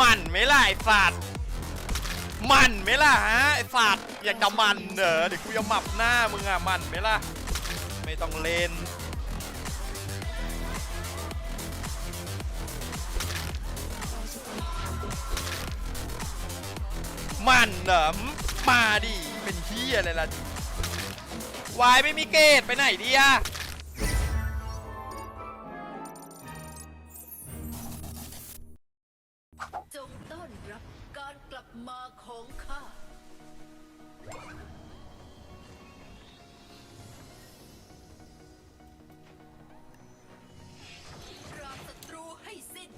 มันไหม่ล่ะไอ้สัตว์มันไหม่ล่ะฮะไอ้สัตว์อยากจะมันเหรอเดี๋ยวกูจะหมับหน้ามึงอะมันไหม่ล่ะไม่ต้องเล่นมันเหรอมาดิเป็นเฮียอะไรล่ะวายไม่มีเกตไปไหนดีอะ ของข้าปราบศัตรูให้สิ้น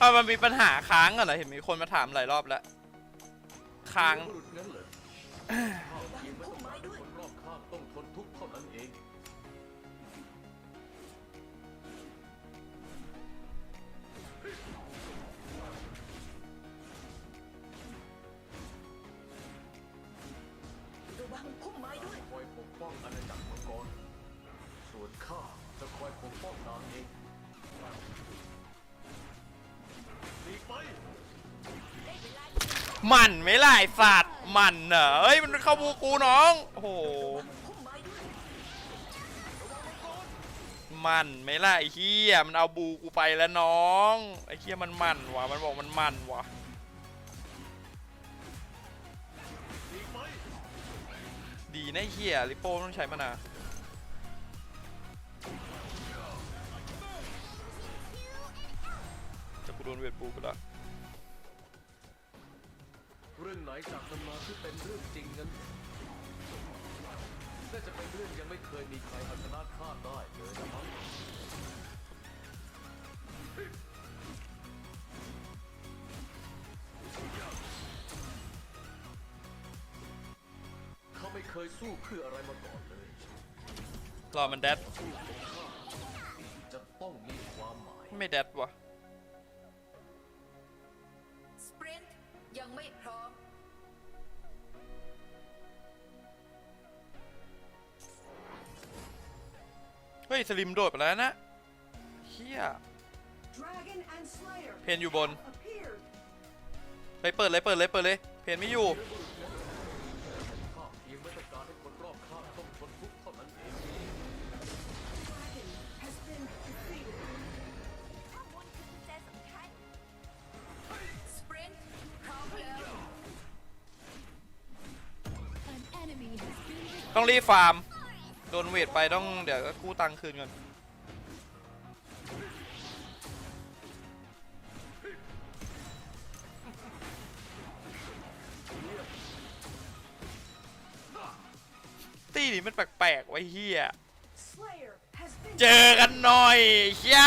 อะมันมีปัญหาค้างกันเหรอเห็นมีคนมาถามหลายรอบแล้ว ค้าง บุรุษงั้นเหรอข้าเพียงไม่ต้องการให้คนรอบข้างต้องทนทุกข์เท่านั้นเอง มันไม่ล่ะไอ้สัตว์มันเหรอเฮ้ยมันเข้าบูกูน้องโอ้โหมันไม่ล่ะไอ้เฮียมันเอาบูกูไปแล้วน้องไอ้เฮียมันมันวะมันบอกมันมันวะดีนะเฮียลิโป้ต้องใช้มานาจะกูโดนเวทปูกูละ เรื่องไหนจากตำนานที่เป็นเรื่องจริงนั้นน่าจะเป็นเรื่องยังไม่เคยมีใครเอาชนะข้าได้เลยนะมั้งเขาไม่เคยสู้เพื่ออะไรมาก่อนเลยรอมันแดดสู้ของข้าจะต้องมีความหมาย ไม่แดดวะ สลิมโดดไปแล้วนะเฮีย Dragon and Slayer เพนอยู่บน appeared. ไปเปิดเลยเปิดเลยเปิดเลย เพนไม่อยู่ข้าเพียงไม่ต้องการให้คนรอบข้างต้องทนทุกข์เท่านั้นเอง Dragon has been defeated. สปรินต์พร้อมแล้ว An enemy has been defeated. ต้องรีบฟาร์ม โดนเวทไปต้องเดี๋ยวก็กู้ตังค์คืนก่อนตีนี่มันแปลกๆไว้เฮียเจอกันหน่อยเฮีย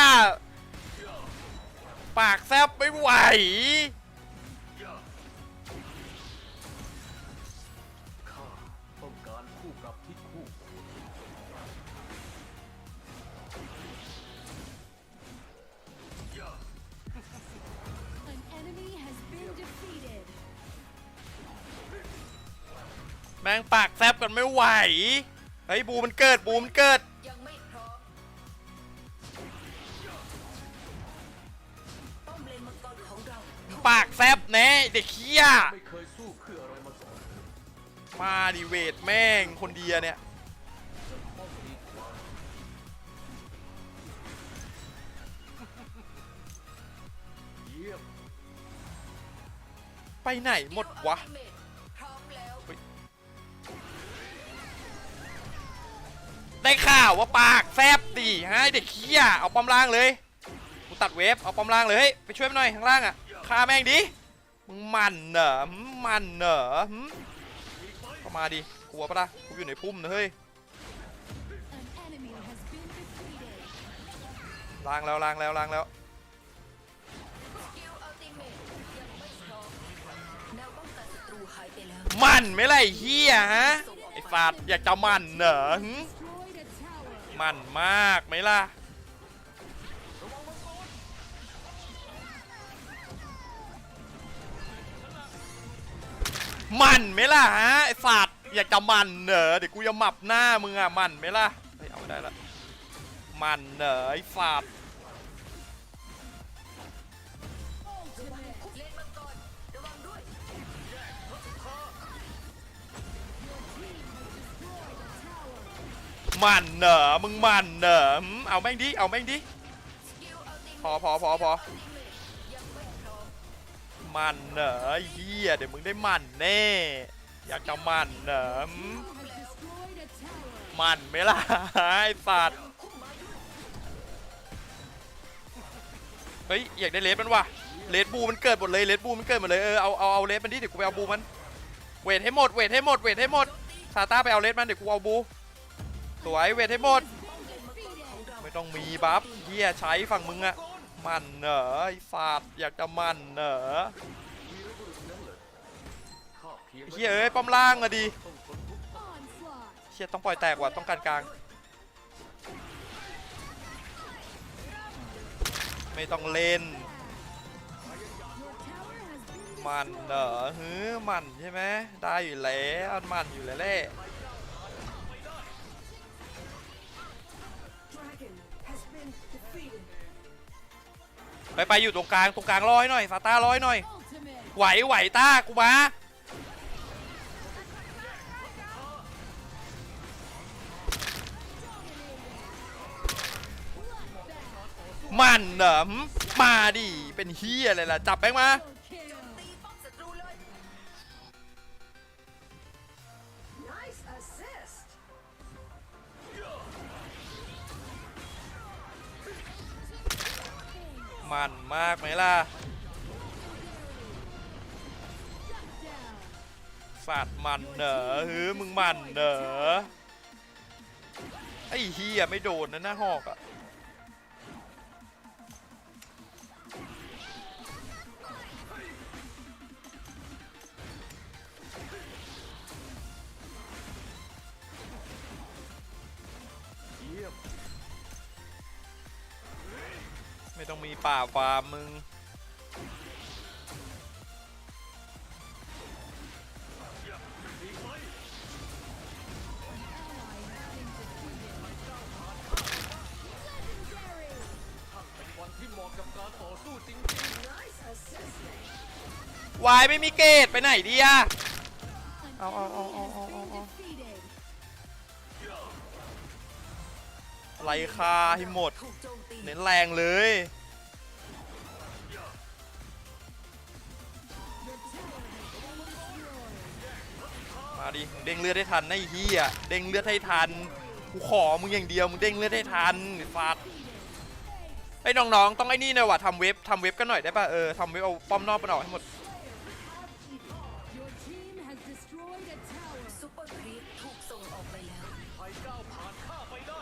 ปากแซบไม่ไหว กับที่คู่ควร An enemy has been defeated. แม่งปากแซบกันไม่ไหวเฮ้ยบูมันเกิดบูมันเกิด ยังไม่พร้อมป้อมเลนมังกรของเราปากแซบแน่เด็กเฮียไม่ มาดิเวทแม่งคนเดียเนี่ยจะต้องมีความเยี่ยมไปไหนหมดวะ Ultimate พร้อมแล้วได้ข่าวว่าปากแซบดิฮะไอ้เด็กเฮียเอาป้อมล่างเลยกูตัดเวฟเอาป้อมล่างเลยเฮ้ยไปช่วยมันหน่อยข้างล่างอะฆ่าแม่งดิมึงมันเหรอหึมันเหรอามาดิกลัวปะล่ะกูอยู่ในพุ่มนะเฮ้ยล้างแล้วล้างแล้วล้างแล้วมันไม่ไรเฮียฮะไอ้ฟาดอยากจะมันเหรอมันมากไหมล่ะ มันไหมล่ะฮะไอสัตว์อยากจะมันเหรอเดี๋ยวกูจะหมับหน้ามึงอะมันไหมล่ะเฮ้ยเอาไม่ได้ละมันเหรอไอสัตว์มันเหรอมึงมันเหรอเอาแม่งดิเอาแม่งดิพอพอพอพอ มันเหนอไอ้เฮียเดี๋ยวมึงได้มันแน่ อยากจะมันเหนอมันไหมล่ะไอ้สัตว์เฮ้ยอยากได้เลสมันว่ะเลสบูมันเกิดหมดเลยเลสบูมันเกิดหมดเลยเออเอาเอาเอาเลสมันดิเดี๋ยวกูไปเอาบูมันเวทให้หมดเวทให้หมดเวทให้หมดซาต้าไปเอาเลสมันเดี๋ยวกูเอาบูสวยเวทให้หมดไม่ต้องมีบัฟเฮียใช้ฝั่งมึงอะ มันเหนอไอ้สัตว์อยากจะมันเหนอข้าเพียงเฮียเอ้ยป้อมล่างอะดิต้องทนทุกข์ Onslaught. เฮียต้องปล่อยแตกว่ะต้องการกลาง ไม่ต้องเล่น Your tower has been มันเหรอฮือมันใช่ไหมได้อยู่แล้วมันอยู่แล้วแหละ ไปไปอยู่ตรงกลางตรงกลางร้อยหน่อยซาต้าร้อยหน่อย ไหวไหวต้ากูมามันเหรอมาดิเป็นเฮียอะไรล่ะ จับแบงมา สัตว์มันเหรอฮือมึงมันเหรอไอ้เฮียไม่โดนนะหน้าหอกอะไม่ต้องมีป่าฟาร์มมึง วายไม่มีเกตไปไหนดีอะ An Ow, ow, enemy ow, ow, has ow, been ow, ow. defeated. ไล่คาให้หมด เน้นแรงเลยมาดิเด้งเลือดให้ทันนะไอ้เฮียเด้งเลือดให้ทันกูขอมึงอย่างเดียวมึงเด้งเลือดให้ทันฟัด ไอ้น้องๆ ต้องไอ้นี่หน่อยว่ะทำเว็บทำเว็บกันหน่อยได้ป่ะเออทำเว็บเอาป้อมนอกมันออกให้หมด ซุปเปอร์ครีปถูกส่งออกไปแล้วๆใครก้าวผ่านข้าไปได้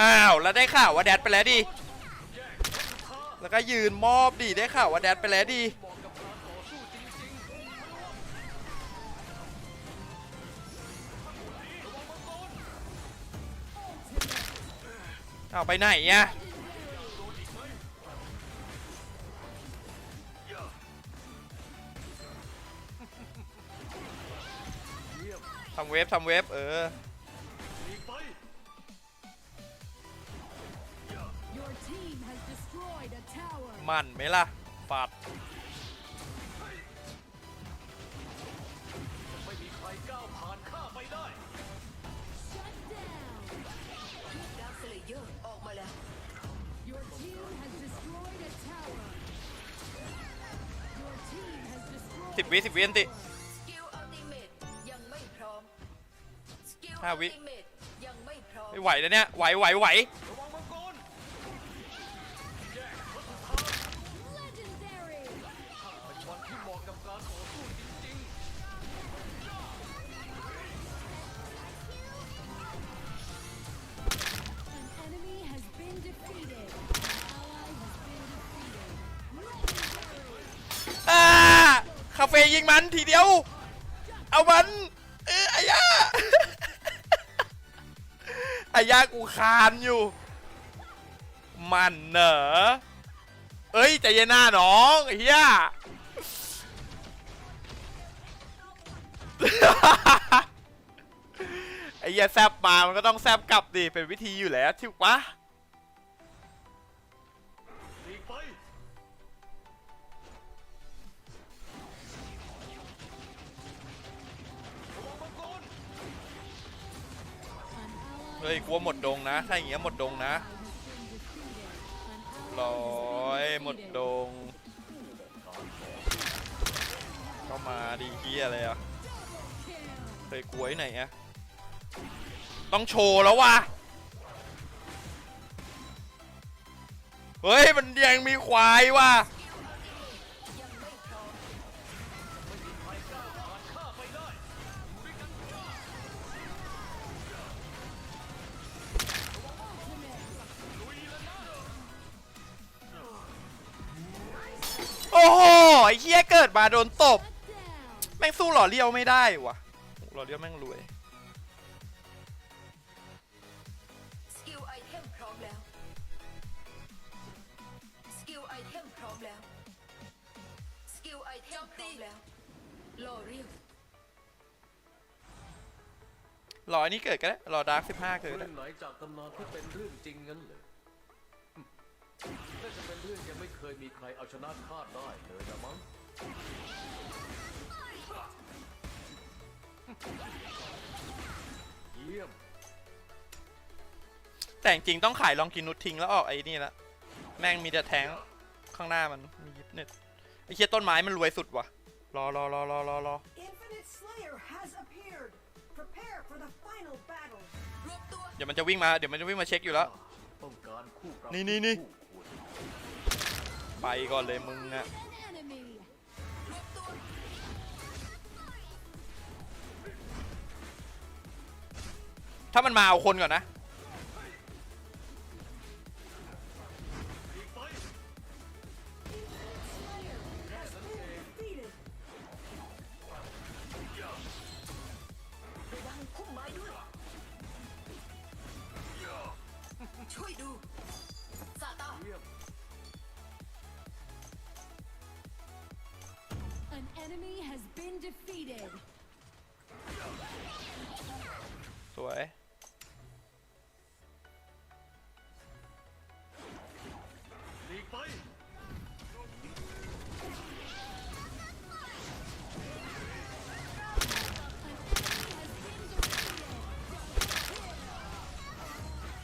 อ้าวแล้วได้ข่าวว่าแดดไปแล้วดิแล้วก็ยืนมอบดิได้ข่าวว่าแดดไปแล้วดิเอาไปไหนอะทำเว็บทำเว็บเออ มันไหมล่ะปัดไม่มีใครก้าวผ่านข้าไปได้ Shut down. ดาร์คเลเยอร์ออกมาแล้ว Your team has destroyed a tower. Your team has สิบ destroyed. วิสิบวิอันติ สกิลอัลติเมทยังไม่พร้อม สกิลห้าอัลวิ ติเมทยังไม่พร้อม ไม่ไหวแล้วเนี่ยไหวไหวไหว ย์ยิงมันทีเดียว เอามัน เอออายาอายากูคานอยู่ มันเหนอะเอ้ยใจเย็นหน้าน้องเฮียไอ้ยาแซบมา มันก็ต้องแซบกลับดิ เป็นวิธีอยู่แล้วถูกปะ ฮ้ยกลัวหมดดงนะ ถ้าอย่างเงี้ยหมดดงนะร้อยหมดดงเข้ามาดีเฮียอะไรอะ Kill. เคยกลัวไหนอะต้องโชว์แล้วว่ะเฮ้ย มันยังมีควายว่ะ ไอ้เฮียเกิดมาโดนตบ Down. แม่งสู้หล่อเลี้ยวไม่ได้ว่ะหล่อเลี้ยวแม่งรวยสกิลไอเทมพร้อมแล้วสกิลไอเทมพร้อมแล้วสกิลไอเทมพร้อมแล้วรอเรียกรออันนี้เกิดก็ได้รอดาร์กสิบห้าเกิดก็เรื่ได้องไหนจากตำนานที่เป็นเรื่องจริงงั้นเหรอหึ น่าจะเป็นเรื่องยังไม่เคยมีใครเอาชนะข้าได้เลยนะมั้งเยี่ยมแต่จริงๆต้องขายลองกินนุชทิ้งแล้วออกไอ้นี่ละแม่งมีแต่แทงค์ข้างหน้ามันมียิปเน็ตไอ้เชี่ยต้นไม้มันรวยสุดว่ะรอรอรอรอรอรอ Infinite Slayer has appeared. Prepare for the final battle. รวบตัวเดี๋ยวมันจะวิ่งมาเดี๋ยวมันจะวิ่งมาเช็คอยู่แล้ว ต้องการคู่ปรับนี่นี่นี่คู่ควร ไปก่อนเลยมึงอะถ้ามันมาเอาคนก่อนนะ enemy has been defeated. สวย หลีกไป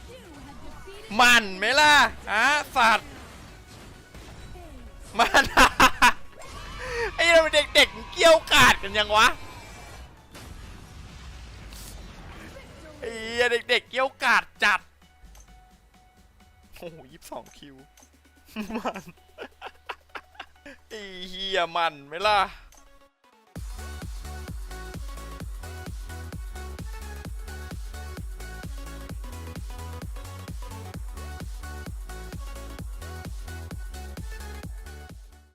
You have defeated มันไหมล่ะอะสัตว์ กาดกันยังวะไอ้เหี้ยเด็กๆเกี้ยวกาดจัด โอ้โหยี่สิบสองคิว มันไอ้เฮียมันไหมล่ะ